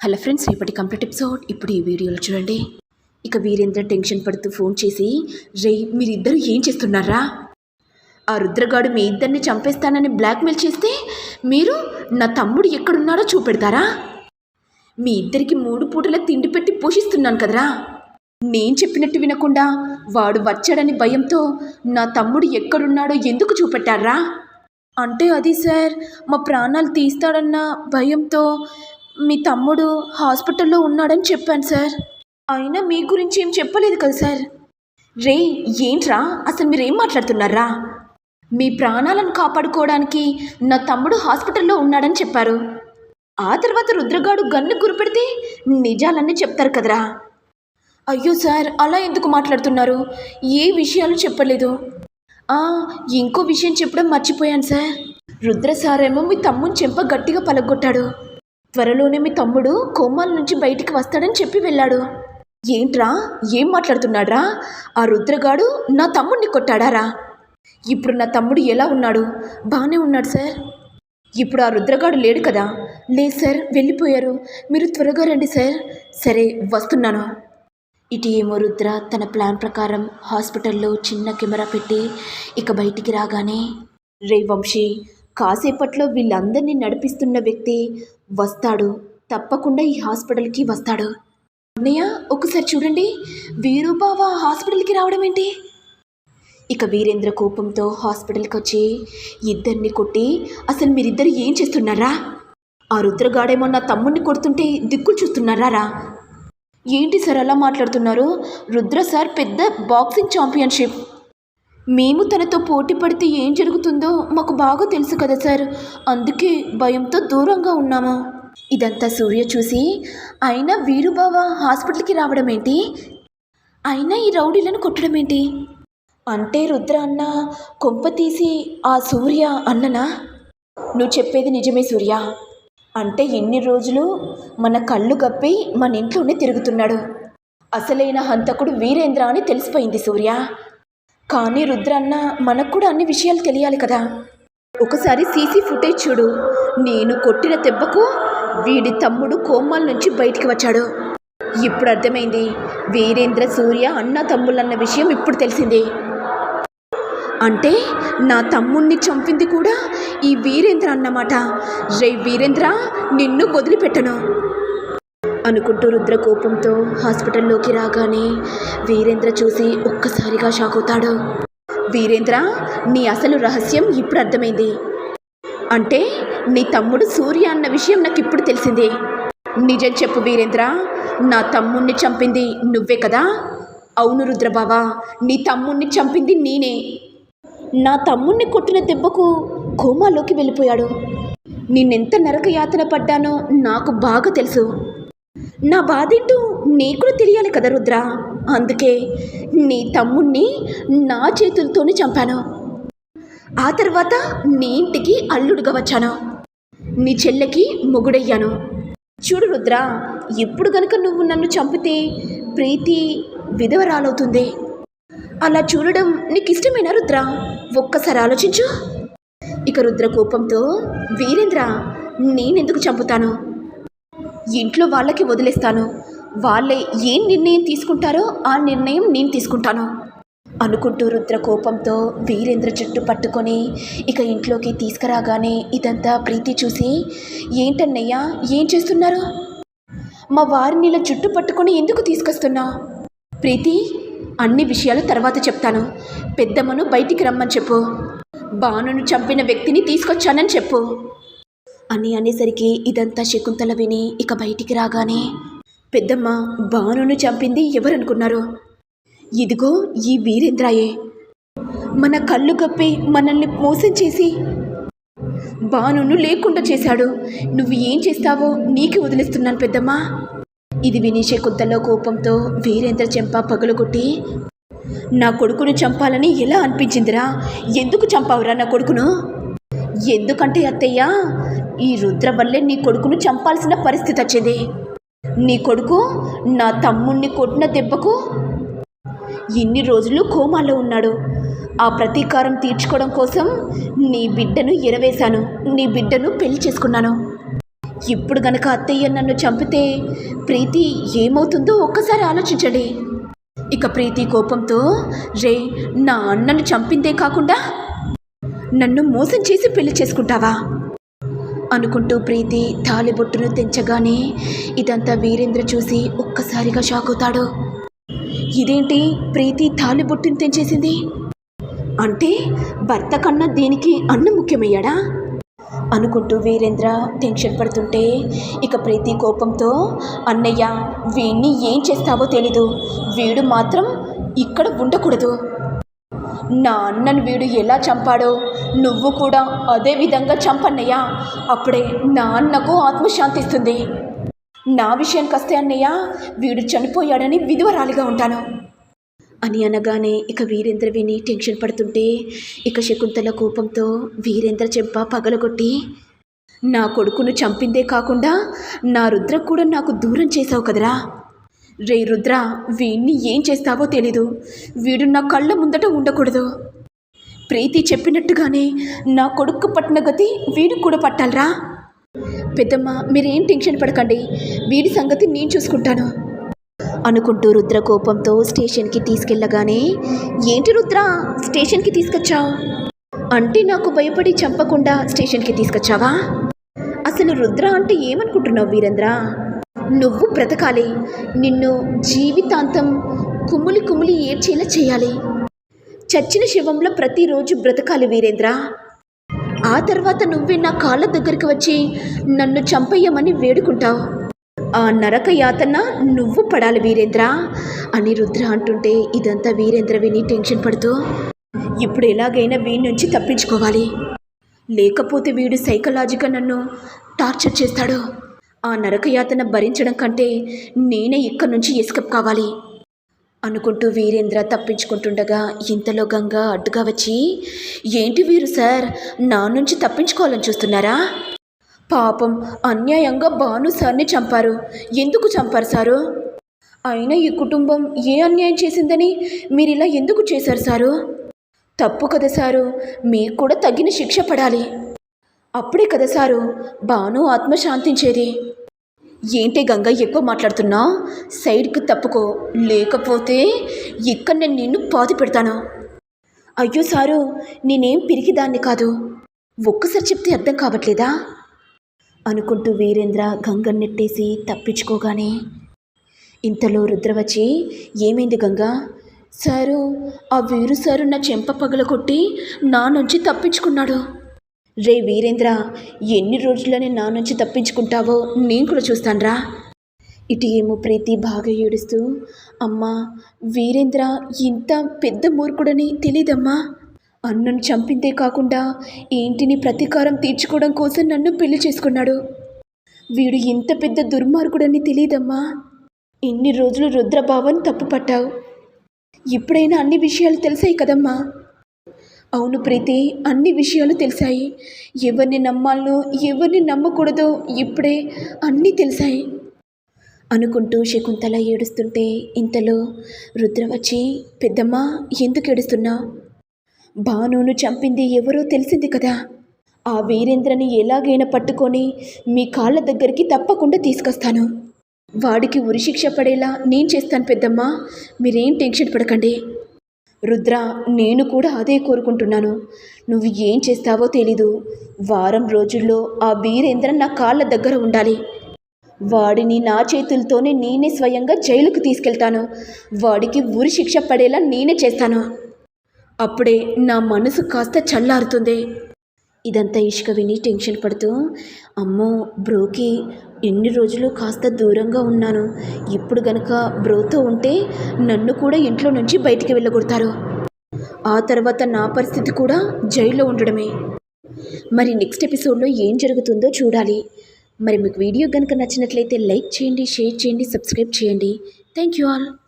Hello friends రేపటి complete episode. ఇప్పుడు ఈ వీడియోలో చూడండి. ఇక వీరేంద్ర టెన్షన్ పడుతూ ఫోన్ చేసి రే మీరిద్దరూ ఏం చేస్తున్నారా? ఆ రుద్రగాడు మీ ఇద్దరిని చంపేస్తానని బ్లాక్మెయిల్ చేస్తే మీరు నా తమ్ముడు ఎక్కడున్నాడో చూపెడతారా? మీ ఇద్దరికి మూడు పూటల తిండి పెట్టి పోషిస్తున్నాను కదరా. నేను చెప్పినట్టు వినకుండా వాడు వచ్చాడని భయంతో నా తమ్ముడు ఎక్కడున్నాడో ఎందుకు చూపెట్టారా? అంటే అది సార్ మా ప్రాణాలు తీస్తాడన్న భయంతో మీ తమ్ముడు హాస్పిటల్లో ఉన్నాడని చెప్పాను సార్. అయినా మీ గురించి ఏం చెప్పలేదు కదా సార్. రే ఏంట్రా? అసలు మీరేం మాట్లాడుతున్నారా? మీ ప్రాణాలను కాపాడుకోవడానికి నా తమ్ముడు హాస్పిటల్లో ఉన్నాడని చెప్పారు. ఆ తర్వాత రుద్రగాడు గన్ను గురిపెడితే నిజాలన్నీ చెప్తారు కదరా. అయ్యో సార్ అలా ఎందుకు మాట్లాడుతున్నారు? ఏ విషయాలు చెప్పలేదు. ఇంకో విషయం చెప్పడం మర్చిపోయాను సార్. రుద్ర సారేమో మీ తమ్ముని చెంప గట్టిగా పలగొట్టాడు. త్వరలోనే మీ తమ్ముడు కోమాల నుంచి బయటికి వస్తాడని చెప్పి వెళ్ళాడు. ఏంట్రా? ఏం మాట్లాడుతున్నాడ్రా? ఆ రుద్రగాడు నా తమ్ముడిని కొట్టాడారా? ఇప్పుడు నా తమ్ముడు ఎలా ఉన్నాడు? బాగానే ఉన్నాడు సార్. ఇప్పుడు ఆ రుద్రగాడు లేడు కదా? లేదు సార్ వెళ్ళిపోయారు. మీరు త్వరగా రండి సార్. సరే వస్తున్నాను. ఇటు ఏమో రుద్ర తన ప్లాన్ ప్రకారం హాస్పిటల్లో చిన్న కెమెరా పెట్టి ఇక బయటికి రాగానే రే వంశీ కాసేపట్లో వీళ్ళందరినీ నడిపిస్తున్న వ్యక్తి వస్తాడు. తప్పకుండా ఈ హాస్పిటల్కి వస్తాడు. అన్నయ్య ఒకసారి చూడండి. వీరూబావ హాస్పిటల్కి రావడం ఏంటి? ఇక వీరేంద్ర కోపంతో హాస్పిటల్కి వచ్చి ఇద్దరిని కొట్టి అసలు మీరిద్దరు ఏం చేస్తున్నారా? ఆ రుద్రగాడేమో నా తమ్ముడిని కొడుతుంటే దిక్కులు చూస్తున్నారా రా? ఏంటి సార్ అలా మాట్లాడుతున్నారు? రుద్ర సార్ పెద్ద బాక్సింగ్ ఛాంపియన్షిప్. మేము తనతో పోటీ పడితే ఏం జరుగుతుందో మాకు బాగా తెలుసు కదా సార్. అందుకే భయంతో దూరంగా ఉన్నాము. ఇదంతా సూర్య చూసి అయినా వీరుబావ హాస్పిటల్కి రావడం ఏంటి? అయినా ఈ రౌడీలను కొట్టడం ఏంటి? అంటే రుద్ర అన్న కొంప తీసి ఆ సూర్య అన్ననా? నువ్వు చెప్పేది నిజమే సూర్య. అంటే ఎన్ని రోజులు మన కళ్ళు గప్పి మన ఇంట్లోనే తిరుగుతున్నాడు. అసలైన హంతకుడు వీరేంద్ర అని తెలిసిపోయింది సూర్య. కానీ రుద్రన్న మనకు కూడా అన్ని విషయాలు తెలియాలి కదా. ఒకసారి సీసీ ఫుటేజ్ చూడు. నేను కొట్టిన దెబ్బకు వీడి తమ్ముడు కోమాల నుంచి బయటికి వచ్చాడు. ఇప్పుడు అర్థమైంది. వీరేంద్ర సూర్య అన్న తమ్ముళ్ళన్న విషయం ఇప్పుడు తెలిసింది. అంటే నా తమ్ముణ్ణి చంపింది కూడా ఈ వీరేంద్ర అన్నమాట. రే వీరేంద్ర నిన్ను వదిలిపెట్టను. అనుకుంటూ రుద్ర కోపంతో హాస్పిటల్లోకి రాగానే వీరేంద్ర చూసి ఒక్కసారిగా షాక్ అవుతాడు. వీరేంద్ర నీ అసలు రహస్యం ఇప్పుడు అర్థమైంది. అంటే నీ తమ్ముడు సూర్య అన్న విషయం నాకు ఇప్పుడు తెలిసింది. నిజం చెప్పు వీరేంద్ర నా తమ్ముణ్ణి చంపింది నువ్వే కదా? అవును రుద్రబావా నీ తమ్ముణ్ణి చంపింది నేనే. నా తమ్ముణ్ణి కొట్టిన దెబ్బకు కోమాలోకి వెళ్ళిపోయాడు. నిన్నెంత నరక యాతన పడ్డానో నాకు బాగా తెలుసు. నా బాధేంటో నీకు తెలియాలి కదా రుద్ర. అందుకే నీ తమ్ముణ్ణి నా చేతులతోనే చంపాను. ఆ తర్వాత నీ ఇంటికి అల్లుడుగా వచ్చాను. నీ చెల్లెకి మొగుడయ్యాను. చూడు రుద్ర ఎప్పుడు గనుక నువ్వు నన్ను చంపితే ప్రీతి విధవరాలవుతుంది. అలా చూడడం నీకు ఇష్టమేనా రుద్ర? ఒక్కసారి ఆలోచించు. ఇక రుద్ర కోపంతో వీరేంద్ర నేనెందుకు చంపుతాను? ఇంట్లో వాళ్ళకి వదిలేస్తాను. వాళ్ళే ఏం నిర్ణయం తీసుకుంటారో ఆ నిర్ణయం నేను తీసుకుంటాను. అనుకుంటూ రుద్ర కోపంతో వీరేంద్ర జుట్టు పట్టుకొని ఇక ఇంట్లోకి తీసుకురాగానే ఇదంతా ప్రీతి చూసి ఏంటన్నయ్యా ఏం చేస్తున్నారు? మా వారిని ఇలా జుట్టు పట్టుకొని ఎందుకు తీసుకొస్తున్నా? ప్రీతి అన్ని విషయాలు తర్వాత చెప్తాను. పెద్దమ్మను బయటికి రమ్మని చెప్పు. బాణును చంపిన వ్యక్తిని తీసుకొచ్చానని చెప్పు. అని అనేసరికి ఇదంతా శకుంతల విని ఇక బయటికి రాగానే పెద్దమ్మ బానును చంపింది ఎవరనుకున్నారు? ఇదిగో ఈ వీరేంద్రాయే. మన కళ్ళు కప్పి మనల్ని మోసం చేసి బాణును లేకుండా చేశాడు. నువ్వు ఏం చేస్తావో నీకు వదిలేస్తున్నాను పెద్దమ్మా. ఇది విని శకుంతల కోపంతో వీరేంద్ర చెంప పగలగొట్టి నా కొడుకును చంపాలని ఎలా అనిపించిందిరా? ఎందుకు చంపావురా నా కొడుకును? ఎందుకంటే అత్తయ్య ఈ రుద్ర వల్లే నీ కొడుకును చంపాల్సిన పరిస్థితి వచ్చింది. నీ కొడుకు నా తమ్ముణ్ణి కొట్టిన దెబ్బకు ఇన్ని రోజులు కోమాలో ఉన్నాడు. ఆ ప్రతీకారం తీర్చుకోవడం కోసం నీ బిడ్డను ఎరవేశాను. నీ బిడ్డను పెళ్ళి చేసుకున్నాను. ఇప్పుడు గనక అత్తయ్య నన్ను చంపితే ప్రీతి ఏమవుతుందో ఒక్కసారి ఆలోచించండి. ఇక ప్రీతి కోపంతో రే నా అన్నను చంపిందే కాకుండా నన్ను మోసం చేసి పెళ్ళి చేసుకుంటావా? అనుకుంటూ ప్రీతి తాలిబొట్టును తెంచగానే ఇదంతా వీరేంద్ర చూసి ఒక్కసారిగా షాక్ అవుతాడు. ఇదేంటి ప్రీతి తాలిబొట్టును తెంచేసింది? అంటే భర్త కన్నా దీనికి అన్న ముఖ్యమయ్యాడా? అనుకుంటూ వీరేంద్ర టెన్షన్ పడుతుంటే ఇక ప్రీతి కోపంతో అన్నయ్య వీణ్ణి ఏం చేస్తావో తెలీదు. వీడు మాత్రం ఇక్కడ ఉండకూడదు. నా అన్నను వీడు ఎలా చంపాడో నువ్వు కూడా అదే విధంగా చంపన్నయ్య. అప్పుడే నా అన్నకు ఆత్మశాంతిస్తుంది నా విషయానికి వస్తే అన్నయ్య వీడు చనిపోయాడని విధవరాలిగా ఉంటాను. అని అనగానే ఇక వీరేంద్ర విని టెన్షన్ పడుతుంటే ఇక శకుంతల కోపంతో వీరేంద్ర చెంప పగలగొట్టి నా కొడుకును చంపిందే కాకుండా నా రుద్ర కూడా నాకు దూరం చేసావు కదరా. రే రుద్ర వీణ్ణి ఏం చేస్తావో తెలీదు. వీడు నా కళ్ళ ముందట ఉండకూడదు. ప్రీతి చెప్పినట్టుగానే నా కొడుకు పట్టిన గతి వీడు కూడా పట్టాలరా? పెద్దమ్మ మీరేం టెన్షన్ పడకండి. వీడి సంగతి నేను చూసుకుంటాను. అనుకుంటూ రుద్ర కోపంతో స్టేషన్కి తీసుకెళ్ళగానే ఏంటి రుద్ర స్టేషన్కి తీసుకొచ్చావు? అంటే నాకు భయపడి చంపకుండా స్టేషన్కి తీసుకొచ్చావా? అసలు రుద్ర అంటే ఏమనుకుంటున్నావు వీరేంద్ర? నువ్వు బ్రతకాలి. నిన్ను జీవితాంతం కుమ్ములి కుమ్ములి ఏడ్చేలా చేయాలి. చచ్చిన శవంలో ప్రతిరోజు బ్రతకాలి వీరేంద్ర. ఆ తర్వాత నువ్వే నా కాళ్ళ దగ్గరికి వచ్చి నన్ను చంపయ్యమని వేడుకుంటావు. ఆ నరక యాతన నువ్వు పడాలి వీరేంద్ర. అని రుద్ర అంటుంటే ఇదంతా వీరేంద్ర విని టెన్షన్ పడుతూ ఇప్పుడు ఎలాగైనా వీడి నుంచి తప్పించుకోవాలి. లేకపోతే వీడు సైకలాజిగా నన్ను టార్చర్ చేస్తాడు. ఆ నరకయాతన భరించడం కంటే నేనే ఇక్కడి నుంచి ఎస్కేప్ కావాలి. అనుకుంటూ వీరేంద్ర తప్పించుకుంటుండగా ఇంతలో గంగ అడ్డుగా వచ్చి ఏంటి వీరు సార్? నా నుంచి తప్పించుకోవాలని చూస్తున్నారా? పాపం అన్యాయంగా భాను సార్ని చంపారు. ఎందుకు చంపారు సారు? అయినా ఈ కుటుంబం ఏ అన్యాయం చేసిందని మీరు ఇలా ఎందుకు చేశారు సారు? తప్పు కదా సారు. మీకు కూడా తగిన శిక్ష పడాలి. అప్పుడే కదా సారు. భాను ఆత్మ శాంతించేది ఏంటి గంగ ఎక్కువ మాట్లాడుతున్నావు సైడ్కి తప్పుకో. లేకపోతే ఇక్కడ నేను నిన్ను పాతి పెడతాను. అయ్యో సారు నేనేం పిరికిదాన్ని కాదు. ఒక్కసారి చెప్తే అర్థం కావట్లేదా? అనుకుంటూ వీరేంద్ర గంగ నెట్టేసి తప్పించుకోగానే ఇంతలో రుద్ర వచ్చి ఏమైంది గంగ? సారు ఆ వీరు సారు నా చెంప పగలగొట్టి నా నుంచి తప్పించుకున్నాడు. రే వీరేంద్ర ఎన్ని రోజులని నా నుంచి తప్పించుకుంటావో నేను కూడా చూస్తానురా. ఇటు ఏమో ప్రీతి బాగా ఏడుస్తూ అమ్మా వీరేంద్ర ఇంత పెద్ద మూర్ఖుడని తెలీదమ్మా. అన్నను చంపిందే కాకుండా ఏంటిని ప్రతీకారం తీర్చుకోవడం కోసం నన్ను పెళ్ళి చేసుకున్నాడు. వీడు ఇంత పెద్ద దుర్మార్గుడని తెలియదమ్మా ఇన్ని రోజులు రుద్రభావం తప్పు పట్టావు ఇప్పుడైనా అన్ని విషయాలు తెలిసాయి కదమ్మా. అవును ప్రీతి అన్ని విషయాలు తెలిసాయి. ఎవరిని నమ్మాలో ఎవరిని నమ్మకూడదో ఇప్పుడే అన్నీ తెలిసాయి. అనుకుంటూ శకుంతల ఏడుస్తుంటే ఇంతలో రుద్ర వచ్చి పెద్దమ్మ ఎందుకు ఏడుస్తున్నావు భానును చంపింది ఎవరో తెలిసింది కదా. ఆ వీరేంద్రని ఎలాగైనా పట్టుకొని మీ కాళ్ళ దగ్గరికి తప్పకుండా తీసుకొస్తాను. వాడికి ఉరిశిక్ష పడేలా నేను చేస్తాను పెద్దమ్మ. మీరేం టెన్షన్ పడకండి. రుద్ర నేను కూడా అదే కోరుకుంటున్నాను. నువ్వు ఏం చేస్తావో తెలీదు. వారం రోజుల్లో ఆ వీరేంద్ర నా కాళ్ళ దగ్గర ఉండాలి. వాడిని నా చేతులతోనే నేనే స్వయంగా జైలుకు తీసుకెళ్తాను. వాడికి ఉరి శిక్ష పడేలా నేనే చేస్తాను. అప్పుడే నా మనసు కాస్త చల్లారుతుంది. ఇదంతా ఇష్క విని టెన్షన్ పడుతూ అమ్మో బ్రోకి ఎన్ని రోజులు కాస్త దూరంగా ఉన్నాను. ఇప్పుడు గనక బ్రోతో ఉంటే నన్ను కూడా ఇంట్లో నుంచి బయటికి వెళ్ళగొడతారు. ఆ తర్వాత నా పరిస్థితి కూడా జైల్లో ఉండడమే. మరి నెక్స్ట్ ఎపిసోడ్లో ఏం జరుగుతుందో చూడాలి. మరి మీకు వీడియో కనుక నచ్చినట్లయితే లైక్ చేయండి షేర్ చేయండి సబ్స్క్రైబ్ చేయండి. Thank you all.